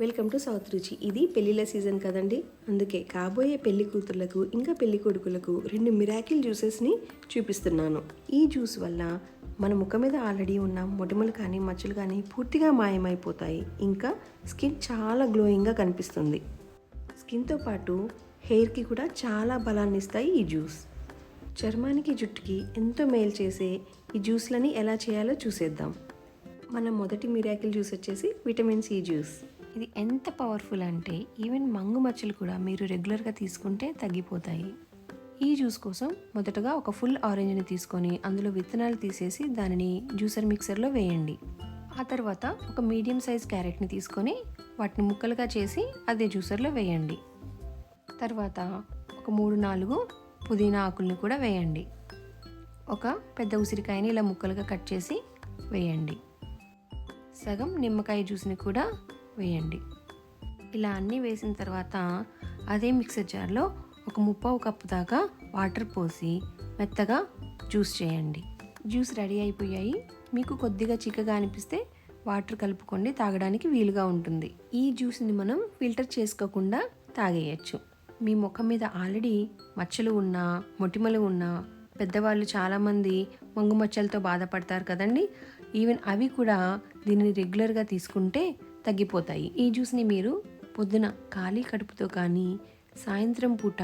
Welcome to south రుచి. ఇది పెళ్ళిళ్ళ సీజన్ కదండి. అందుకే కాబోయే పెళ్ళి కూతుర్లకు ఇంకా పెళ్ళి కొడుకులకు రెండు మిరాకిల్ జ్యూసెస్ని చూపిస్తున్నాను. ఈ జ్యూస్ వల్ల మన ముఖం మీద ఆల్రెడీ ఉన్న మొటిమలు కానీ మచ్చలు కానీ పూర్తిగా మాయమైపోతాయి. ఇంకా స్కిన్ చాలా గ్లోయింగ్గా కనిపిస్తుంది. స్కిన్తో పాటు హెయిర్కి కూడా చాలా బలాన్ని ఇస్తాయి ఈ జ్యూస్. చర్మానికి జుట్టుకి ఎంతో మేలు చేసే ఈ జ్యూస్లని ఎలా చేయాలో చూసేద్దాం. మన మొదటి మిరాకిల్ జ్యూస్ వచ్చేసి విటమిన్ సి జ్యూస్. ఇది ఎంత పవర్ఫుల్ అంటే ఈవెన్ మంగు మచ్చలు కూడా మీరు రెగ్యులర్గా తీసుకుంటే తగ్గిపోతాయి. ఈ జ్యూస్ కోసం మొదటగా ఒక ఫుల్ ఆరెంజ్ని తీసుకొని అందులో విత్తనాలు తీసేసి దానిని జ్యూసర్ మిక్సర్లో వేయండి. ఆ తర్వాత ఒక మీడియం సైజ్ క్యారెట్ని తీసుకొని వాటిని ముక్కలుగా చేసి అదే జ్యూసర్లో వేయండి. తర్వాత ఒక మూడు నాలుగు పుదీనా ఆకుల్ని కూడా వేయండి. ఒక పెద్ద ఉసిరికాయని ఇలా ముక్కలుగా కట్ చేసి వేయండి. సగం నిమ్మకాయ జ్యూస్ని కూడా వేయండి. ఇలా అన్నీ వేసిన తర్వాత అదే మిక్సర్ జార్లో ఒక ముప్పావు కప్పు దాకా వాటర్ పోసి మెత్తగా జ్యూస్ చేయండి. జ్యూస్ రెడీ అయిపోయాయి. మీకు కొద్దిగా చిక్కగా అనిపిస్తే వాటర్ కలుపుకోండి తాగడానికి వీలుగా ఉంటుంది. ఈ జ్యూస్ని మనం ఫిల్టర్ చేసుకోకుండా తాగేయచ్చు. మీ ముఖం మీద ఆల్రెడీ మచ్చలు ఉన్నా మొటిమలు ఉన్నా పెద్దవాళ్ళు చాలామంది మంగు మచ్చలతో బాధపడతారు కదండి. ఈవెన్ అవి కూడా దీనిని రెగ్యులర్గా తీసుకుంటే తగ్గిపోతాయి. ఈ జ్యూస్ని మీరు పొద్దున ఖాళీ కడుపుతో కానీ సాయంత్రం పూట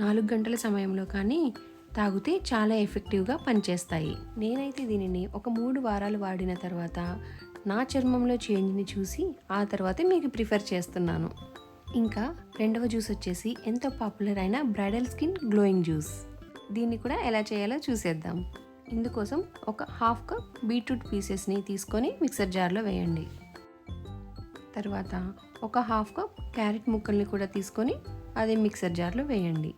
నాలుగు గంటల సమయంలో కానీ తాగితే చాలా ఎఫెక్టివ్గా పనిచేస్తాయి. నేనైతే దీనిని ఒక మూడు వారాలు వాడిన తర్వాత నా చర్మంలో చేంజ్ని చూసి ఆ తర్వాతే మీకు ప్రిఫర్ చేస్తున్నాను. ఇంకా రెండవ జ్యూస్ వచ్చేసి ఎంతో పాపులర్ అయిన బ్రైడల్ స్కిన్ గ్లోయింగ్ జ్యూస్. దీన్ని కూడా ఎలా చేయాలో చూసేద్దాం. ఇందుకోసం ఒక హాఫ్ కప్ బీట్రూట్ పీసెస్ని తీసుకొని మిక్సర్ జార్లో వేయండి. తర్వాత ఒక హాఫ్ కప్ క్యారెట్ ముక్కల్ని కూడా తీసుకొని అదే మిక్సర్ జార్లో వేయండి.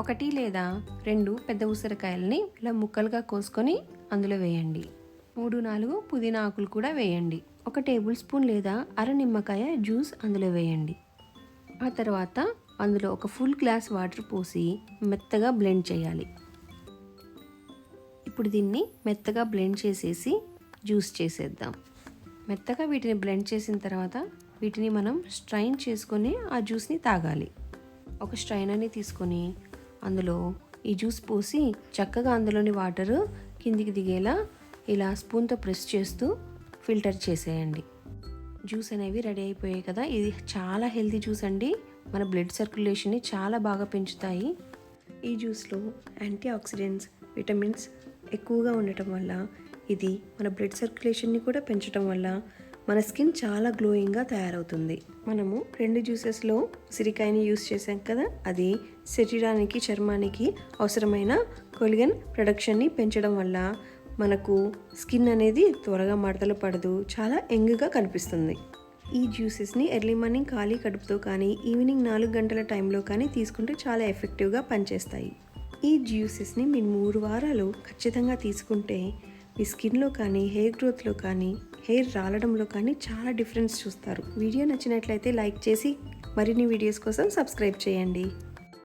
ఒకటి లేదా రెండు పెద్ద ఉసిరికాయలని ఇలా ముక్కలుగా కోసుకొని అందులో వేయండి. మూడు నాలుగు పుదీనా ఆకులు కూడా వేయండి. ఒక టేబుల్ స్పూన్ లేదా అర నిమ్మకాయ జ్యూస్ అందులో వేయండి. ఆ తర్వాత అందులో ఒక ఫుల్ గ్లాస్ వాటర్ పోసి మెత్తగా బ్లెండ్ చేయాలి. ఇప్పుడు దీన్ని మెత్తగా బ్లెండ్ చేసేసి జ్యూస్ చేసేద్దాం. మెత్తగా వీటిని బ్లెండ్ చేసిన తర్వాత వీటిని మనం స్ట్రైన్ చేసుకొని ఆ జ్యూస్ని తాగాలి. ఒక స్ట్రైనర్ని తీసుకొని అందులో ఈ జ్యూస్ పోసి చక్కగా అందులోని వాటరు కిందికి దిగేలా ఇలా స్పూన్తో ప్రెస్ చేస్తూ ఫిల్టర్ చేసేయండి. జ్యూస్ అనేవి రెడీ అయిపోయాయి కదా. ఇది చాలా హెల్తీ జ్యూస్ అండి. మన బ్లడ్ సర్క్యులేషన్ని చాలా బాగా పెంచుతాయి. ఈ జ్యూస్లో యాంటీ ఆక్సిడెంట్స్ విటమిన్స్ ఎక్కువగా ఉండటం వల్ల ఇది మన బ్లడ్ సర్క్యులేషన్ని కూడా పెంచడం వల్ల మన స్కిన్ చాలా గ్లోయింగ్గా తయారవుతుంది. మనము రెండు జ్యూసెస్లో సిరికాయని యూస్ చేసాం కదా అది శరీరానికి చర్మానికి అవసరమైన కొలిగన్ ప్రొడక్షన్ని పెంచడం వల్ల మనకు స్కిన్ అనేది త్వరగా మడతలు పడదు చాలా యంగ్గా కనిపిస్తుంది. ఈ జ్యూసెస్ని ఎర్లీ మార్నింగ్ ఖాళీ కడుపుతో కానీ ఈవినింగ్ నాలుగు గంటల టైంలో కానీ తీసుకుంటే చాలా ఎఫెక్టివ్గా పనిచేస్తాయి. ఈ జ్యూసెస్ని మీరు మూడు వారాలు ఖచ్చితంగా తీసుకుంటే మీ స్కిన్లో కానీ హెయిర్ గ్రోత్లో కానీ హెయిర్ రాలడంలో కానీ చాలా డిఫరెన్స్ చూస్తారు. వీడియో నచ్చినట్లయితే లైక్ చేసి మరిన్ని వీడియోస్ కోసం సబ్స్క్రైబ్ చేయండి.